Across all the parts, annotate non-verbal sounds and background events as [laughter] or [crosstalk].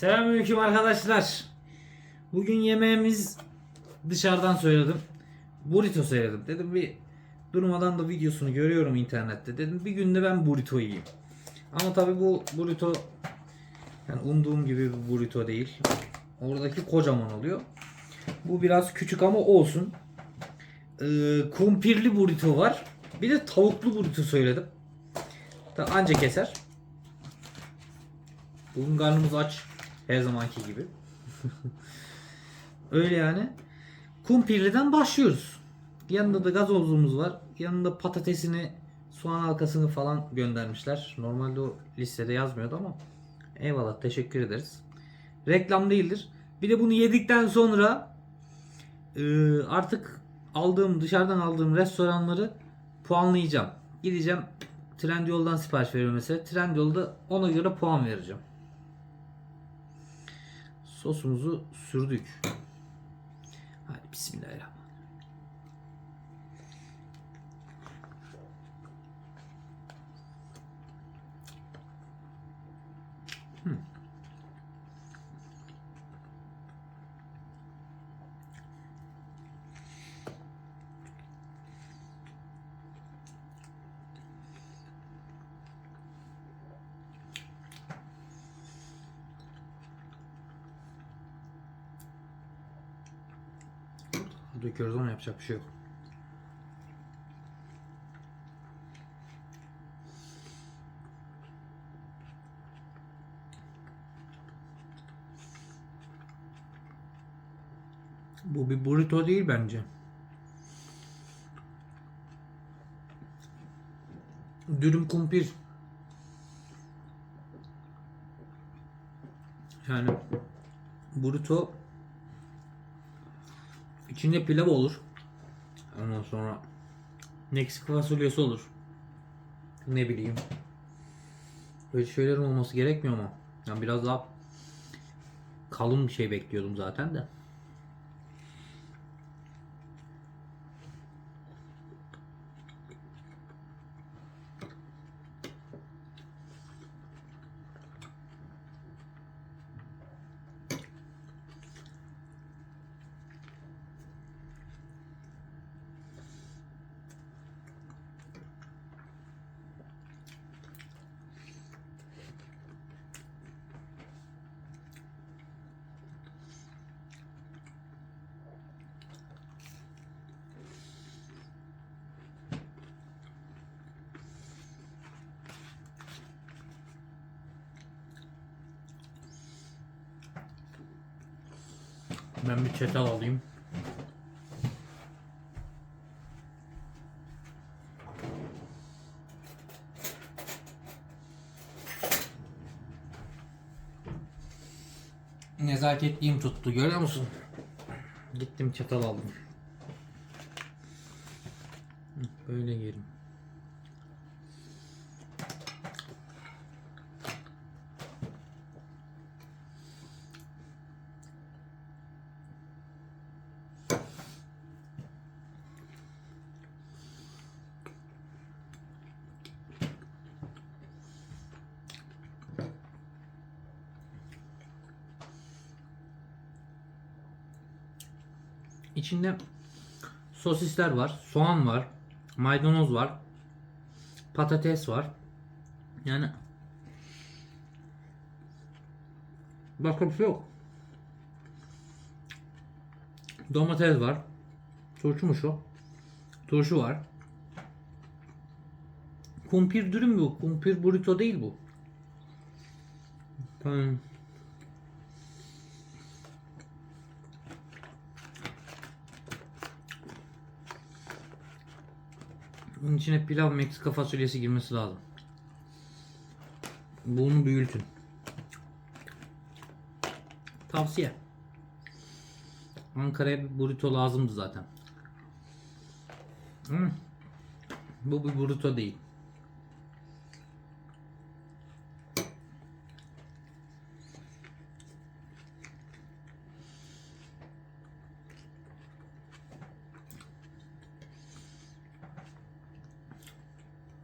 Selamünaleyküm arkadaşlar. Bugün yemeğimiz dışarıdan söyledim. Burrito söyledim. Dedim bir durmadan da videosunu görüyorum internette. Dedim bir günde ben burrito yiyeyim. Ama tabi bu burrito yani umduğum gibi bir burrito değil. Oradaki kocaman oluyor. Bu biraz küçük ama olsun. Ee, kumpirli burrito var. Bir de tavuklu burrito söyledim. Anca keser. Bugün karnımız aç. Her zamanki gibi. Öyle yani. Kumpirli'den başlıyoruz. Yanında da gazozumuz var. Yanında patatesini, soğan halkasını falan göndermişler. Normalde o listede yazmıyordu ama eyvallah teşekkür ederiz. Reklam değildir. Bir de bunu yedikten sonra e, artık aldığım dışarıdan aldığım restoranları puanlayacağım. Gideceğim Trendyol'dan sipariş veriyorum mesela. Trendyol'da ona göre puan vereceğim. Sosumuzu sürdük. Hadi bismillahirrahmanirrahim. Döküyoruz ama yapacak bir şey yok. Bu bir burrito değil bence. Dürüm kumpir. Yani burrito İçinde pilav olur. Ondan sonra Meksika fasulyesi olur. Ne bileyim. Böyle şeylerin olması gerekmiyor mu? Yani biraz daha kalın bir şey bekliyordum zaten de. Ben bir çatal alayım. Nezaketliyim tuttu görüyor musun? Gittim çatal aldım. Böyle yerim. İçinde sosisler var, soğan var, maydanoz var, patates var. Yani başka bir şey yok. Domates var. Turşu mu şu? Turşu var. Kumpir dürüm bu. Kumpir burrito değil bu. Tamam. Bunun içine pilav Meksika fasulyesi girmesi lazım. Bunu büyütün. Tavsiye. Ankara'ya bir burrito lazımdı zaten. Hmm. Bu bir burrito değil.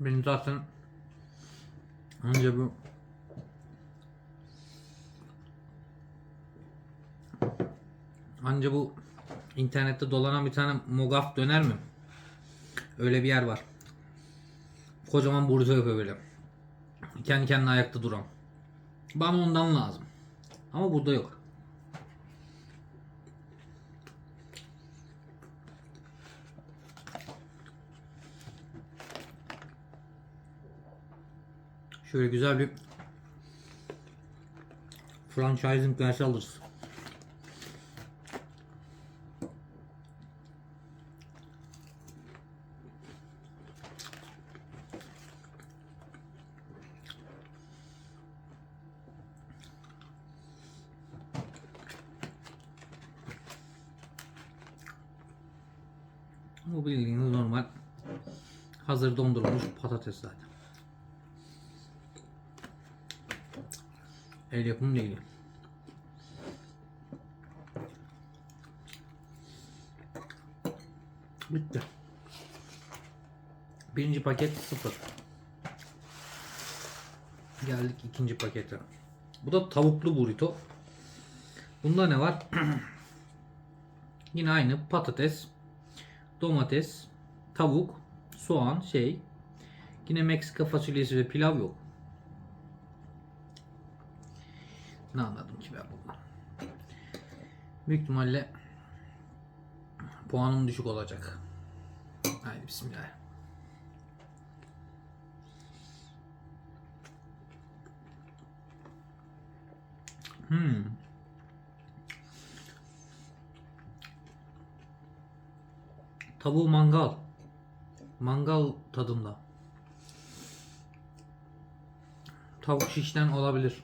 Benim zaten önce bu Anca bu internette dolanan bir tane mogaf döner mi? Öyle bir yer var. Kocaman burrito yapıyor böyle. Kendi kendine ayakta duran. Bana ondan lazım. Ama burada yok. Şöyle güzel bir franchising versi alırız. Bu bildiğiniz normal hazır dondurulmuş patates zaten. El yapımı değil. Bitti. Birinci paket sıfır. Geldik ikinci pakete. Bu da tavuklu burrito. Bunda ne var? [clears throat] Yine aynı patates, domates, tavuk, soğan, şey. Yine Meksika fasulyesi ve pilav yok. Ne anladım ki ben bundan? Büyük ihtimalle puanım düşük olacak. Haydi bismillah. Hmm. Tavuğu mangal. Mangal tadında. Tavuk şişten olabilir.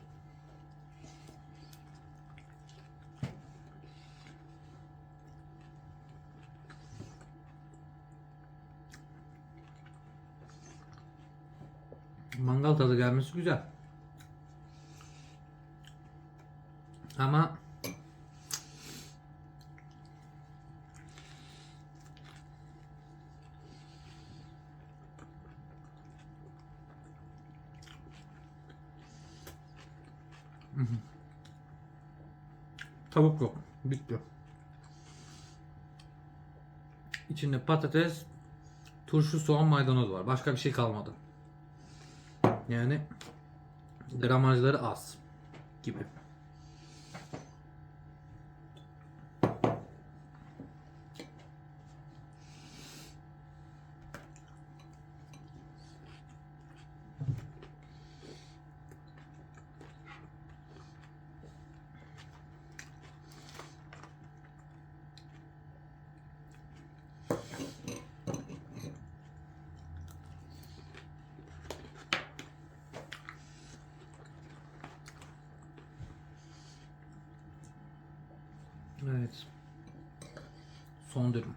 Mangal tadı gelmesi güzel. Ama. Tavuk yok. Bitti. İçinde patates, turşu, soğan, maydanoz var. Başka bir şey kalmadı. Yani gramajları az gibi. Evet. Son dürüm.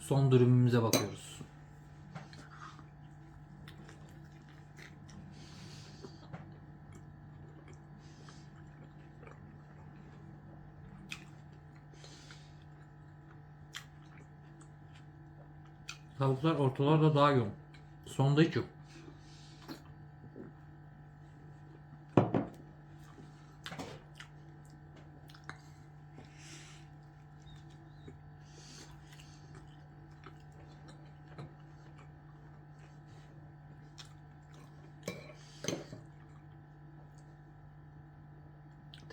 Son dürümümüze bakıyoruz. Tavuklar ortalarda daha yoğun. Sonda hiç yok.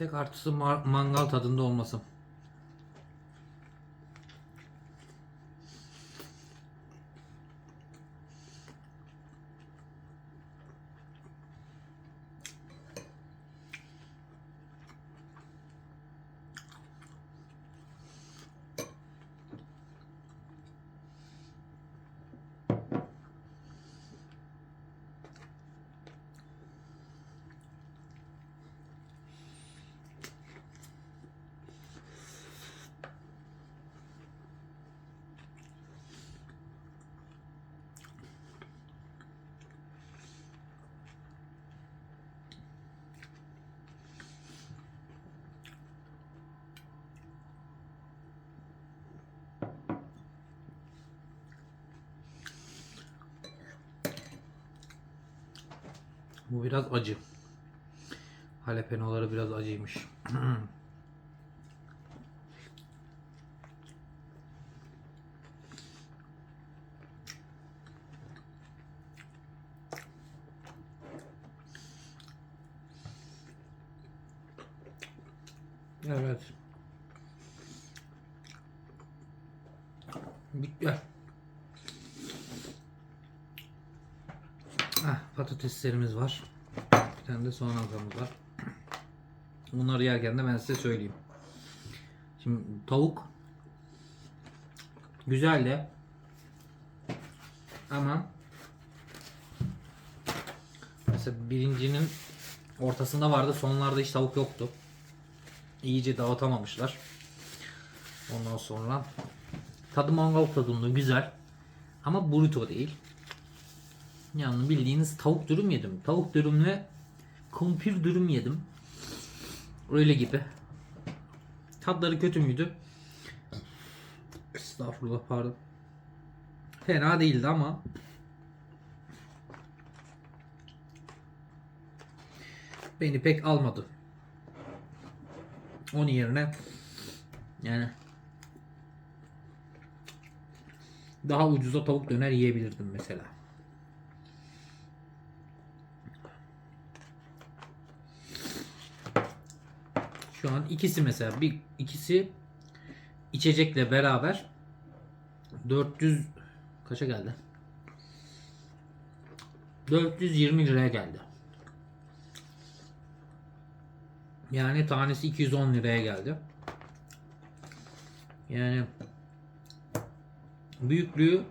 Tek artısı mangal tadında olması. Bu biraz acı. Halepenoları biraz acıymış. [clears throat] evet. Bitti. Patateslerimiz var. Bir tane de soğan halkamız var. Bunları yerken de ben size söyleyeyim. Şimdi tavuk güzel de ama mesela birincinin ortasında vardı sonlarda hiç tavuk yoktu. İyice dağıtamamışlar. Ondan sonra tadı mangal tadında güzel ama burrito değil. Yani bildiğiniz tavuk dürüm yedim. Tavuk dürüm ve kumpir dürüm yedim. Öyle gibi. Tatları kötü müydü? Estağfurullah pardon. Fena değildi ama beni pek almadı. Onun yerine yani daha ucuza tavuk döner yiyebilirdim mesela. Şu an ikisi mesela bir ikisi içecekle beraber 400 kaça geldi? 420 liraya geldi. Yani tanesi 210 liraya geldi. Yani büyüklüğü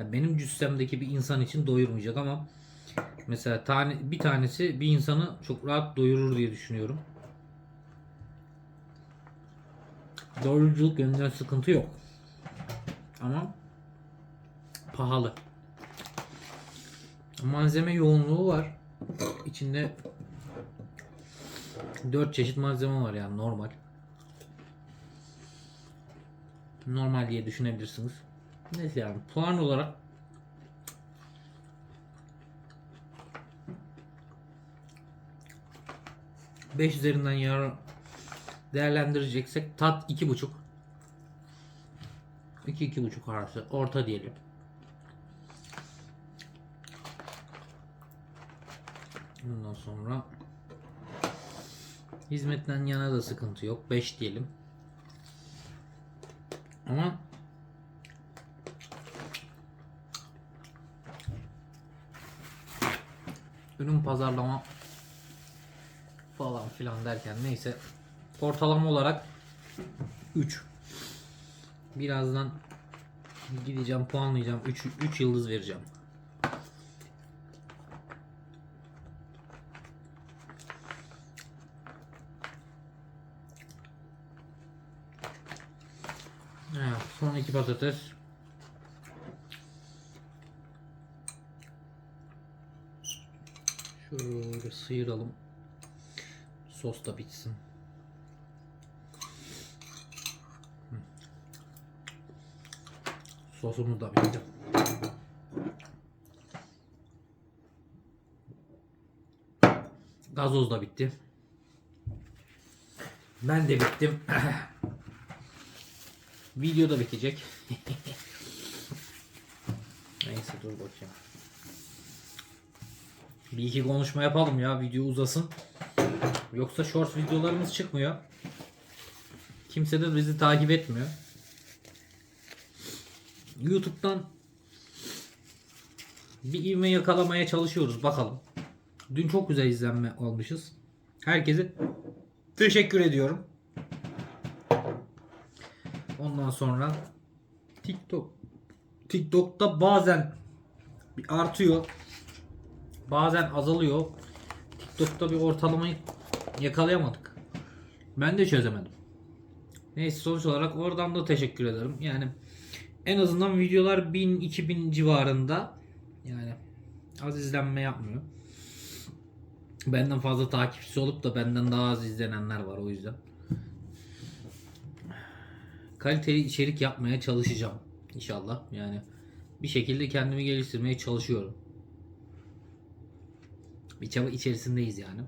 benim cüssemdeki bir insan için doyurmayacak ama mesela tane bir tanesi bir insanı çok rahat doyurur diye düşünüyorum. Doyuruculuk yönünden sıkıntı yok. Ama pahalı. Malzeme yoğunluğu var. İçinde 4 çeşit malzeme var yani normal. Normal diye düşünebilirsiniz. Neyse yani puan olarak Beş üzerinden yarın değerlendireceksek tat iki buçuk. İki iki buçuk arası orta diyelim. Ondan sonra hizmetten yana da sıkıntı yok. 5 diyelim. Ama ürün pazarlama falan filan derken neyse ortalama olarak 3 birazdan gideceğim puanlayacağım 3 3 yıldız vereceğim. Evet, son iki patates. Şöyle sıyıralım. Sos da bitsin. Sosumuz da bitti. Gazoz da bitti. Ben de bittim. [clears throat] Video da bitecek. [laughs] Neyse dur bakayım. Bir iki konuşma yapalım ya video uzasın. Yoksa short videolarımız çıkmıyor. Kimse de bizi takip etmiyor. YouTube'dan bir ivme yakalamaya çalışıyoruz bakalım. Dün çok güzel izlenme almışız. Herkese teşekkür ediyorum. Ondan sonra TikTok. TikTok'ta bazen artıyor. Bazen azalıyor. TikTok'ta bir ortalamayı yakalayamadık. Ben de çözemedim. Neyse sonuç olarak oradan da teşekkür ederim. Yani en azından videolar 1000-2000 civarında yani az izlenme yapmıyor. Benden fazla takipçisi olup da benden daha az izlenenler var o yüzden kaliteli içerik yapmaya çalışacağım inşallah. Yani bir şekilde kendimi geliştirmeye çalışıyorum. Bir çaba içerisindeyiz yani.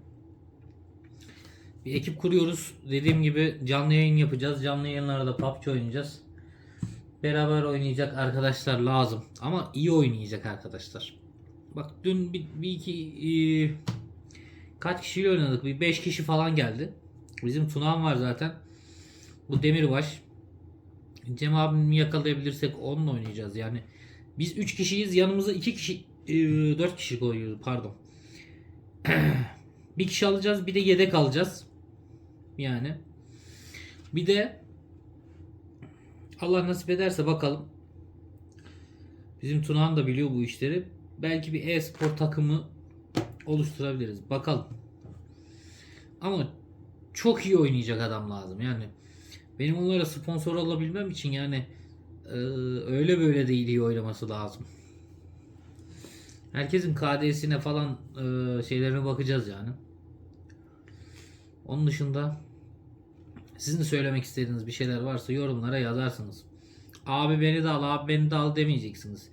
Bir ekip kuruyoruz. Dediğim gibi canlı yayın yapacağız. Canlı yayınlarda PUBG oynayacağız. Beraber oynayacak arkadaşlar lazım. Ama iyi oynayacak arkadaşlar. Bak dün bir, bir iki e, kaç kişiyle oynadık? Bir 5 kişi falan geldi. Bizim Tunağan var zaten. Bu Demirbaş. Cem abimi yakalayabilirsek onunla oynayacağız yani. Biz 3 kişiyiz. Yanımıza 2 kişi 4 kişi koyuyoruz pardon. [clears throat] bir kişi alacağız bir de yedek alacağız. Yani. Bir de Allah nasip ederse bakalım. Bizim Tunağan da biliyor bu işleri. Belki bir e-spor takımı oluşturabiliriz. Bakalım. Ama çok iyi oynayacak adam lazım. Yani benim onlara sponsor olabilmem için yani e, öyle böyle değil iyi oynaması lazım. Herkesin KD'sine falan e, şeylerine bakacağız yani. Onun dışında sizin de söylemek istediğiniz bir şeyler varsa yorumlara yazarsınız. Abi beni de al, abi beni de al demeyeceksiniz.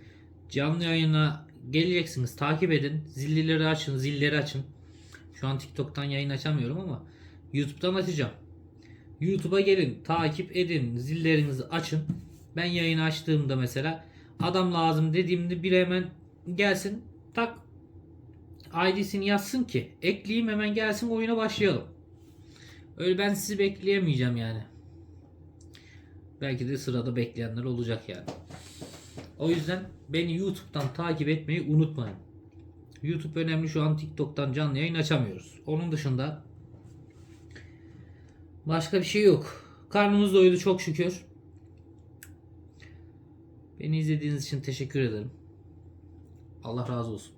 Canlı yayına geleceksiniz. Takip edin. Zillileri açın, zilleri açın. Şu an TikTok'tan yayın açamıyorum ama YouTube'dan açacağım. YouTube'a gelin, takip edin, zillerinizi açın. Ben yayını açtığımda mesela adam lazım dediğimde biri hemen gelsin, tak ID'sini yazsın ki ekleyeyim hemen gelsin oyuna başlayalım. Öyle ben sizi bekleyemeyeceğim yani. Belki de sırada bekleyenler olacak yani. O yüzden beni YouTube'dan takip etmeyi unutmayın. YouTube önemli şu an TikTok'tan canlı yayın açamıyoruz. Onun dışında başka bir şey yok. Karnımız doydu çok şükür. Beni izlediğiniz için teşekkür ederim. Allah razı olsun.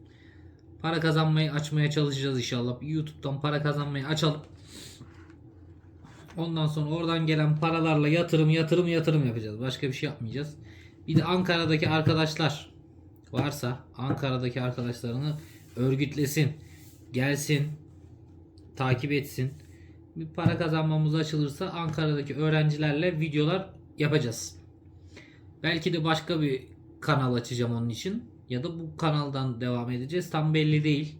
Para kazanmayı açmaya çalışacağız inşallah. YouTube'dan para kazanmayı açalım. Ondan sonra oradan gelen paralarla yatırım yatırım yatırım yapacağız. Başka bir şey yapmayacağız. Bir de Ankara'daki arkadaşlar varsa Ankara'daki arkadaşlarını örgütlesin. Gelsin. Takip etsin. Bir para kazanmamız açılırsa Ankara'daki öğrencilerle videolar yapacağız. Belki de başka bir kanal açacağım onun için. Ya da bu kanaldan devam edeceğiz. Tam belli değil.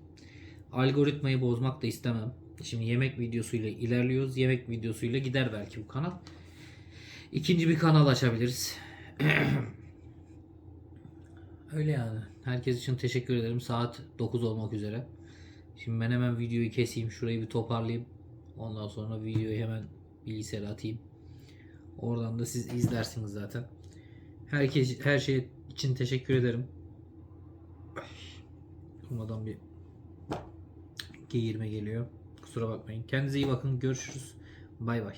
Algoritmayı bozmak da istemem. Şimdi yemek videosuyla ilerliyoruz. Yemek videosuyla gider belki bu kanal. İkinci bir kanal açabiliriz. [clears throat] Öyle yani. Herkes için teşekkür ederim. Saat 9 olmak üzere. Şimdi ben hemen videoyu keseyim. Şurayı bir toparlayayım. Ondan sonra videoyu hemen bilgisayara atayım. Oradan da siz izlersiniz zaten. Herkes her şey için teşekkür ederim. Durmadan bir geğirme geliyor. Kusura bakmayın. Kendinize iyi bakın. Görüşürüz. Bay bay.